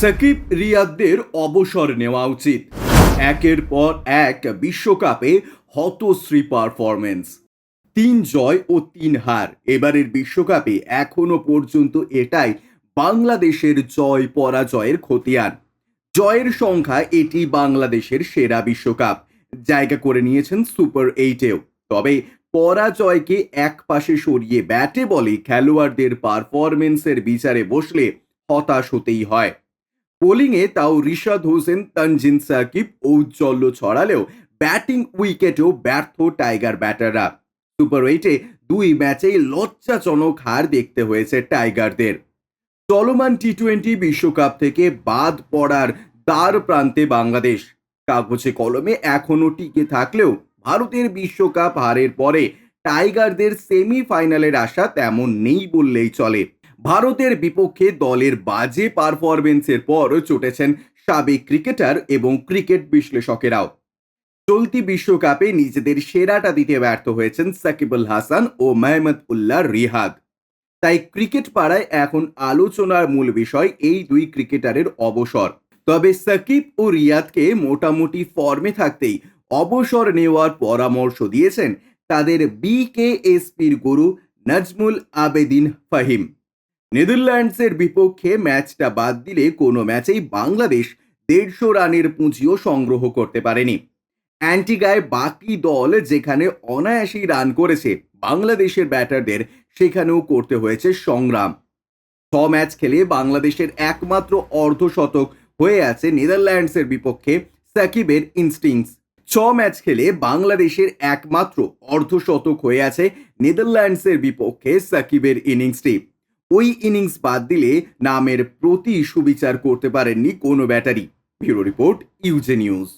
সাকিব রিয়াদদের অবসর নেওয়া উচিত। একের পর এক বিশ্বকাপে হতশ্রী পারফরমেন্স তিন জয় ও তিন হার। এবারের বিশ্বকাপে এখনও পর্যন্ত এটাই বাংলাদেশের জয় পরাজয়ের খতিয়ান। জয়ের সংখ্যা এটি বাংলাদেশের সেরা বিশ্বকাপ। জায়গা করে নিয়েছেন সুপার এইটেও। তবে পরাজয়কে এক পাশে সরিয়ে ব্যাটে বলে খেলোয়াড়দের পারফরমেন্সের বিচারে বসলে হতাশ হতেই হয়। বোলিংয়ে তাও রিশাদ হোসেন, তানজিন সাকিব ঔজ্জ্বল্য ছড়ালেও ব্যাটিং উইকেটেও ব্যর্থ টাইগার ব্যাটাররা। সুপার এইটে দুই ম্যাচেই লজ্জাজনক হার দেখতে হয়েছে টাইগারদের। চলমান টি টোয়েন্টি বিশ্বকাপ থেকে বাদ পড়ার দ্বার প্রান্তে বাংলাদেশ। কাগজে কলমে এখনও টিকে থাকলেও ভারতের বিশ্বকাপ হারের পরে টাইগারদের সেমিফাইনালের আশা তেমন নেই বললেই চলে। ভারতের বিপক্ষে দলের বাজে পারফরমেন্সের পর চটেছেন সাবেক ক্রিকেটার এবং ক্রিকেট বিশ্লেষকেরাও। চলতি বিশ্বকাপে নিজেদের সেরাটা দিতে ব্যর্থ হয়েছেন সাকিবুল হাসান ও মেহমদ উল্লাহ রিহাদ। তাই ক্রিকেট পাড়ায় এখন আলোচনার মূল বিষয় এই দুই ক্রিকেটারের অবসর। তবে সাকিব ও রিয়াদকে মোটামুটি ফর্মে থাকতেই অবসর নেওয়ার পরামর্শ দিয়েছেন তাদের বিকেএসপির গুরু নাজমুল আবেদিন ফাহিম। নেদারল্যান্ডসের বিপক্ষে ম্যাচটা বাদ দিলে কোনো ম্যাচেই বাংলাদেশ দেড়শো রানের পুঁজিও সংগ্রহ করতে পারেনি। অ্যান্টিগায় বাকি দল যেখানে অনায়াসেই রান করেছে, বাংলাদেশের ব্যাটারদের সেখানেও করতে হয়েছে সংগ্রাম। ছ ম্যাচ খেলে বাংলাদেশের একমাত্র অর্ধশতক হয়ে আছে নেদারল্যান্ডসের বিপক্ষে সাকিবের ইনস্টিংস। ছ ম্যাচ খেলে বাংলাদেশের একমাত্র অর্ধশতক হয়ে আছে নেদারল্যান্ডসের বিপক্ষে সাকিবের ইনিংসটি। ওই ইনিংস বাদ দিলে নামের প্রতি সুবিচার করতে পারেননি কোনো ব্যাটারি। ব্যুরো রিপোর্ট, ইউজে নিউজ।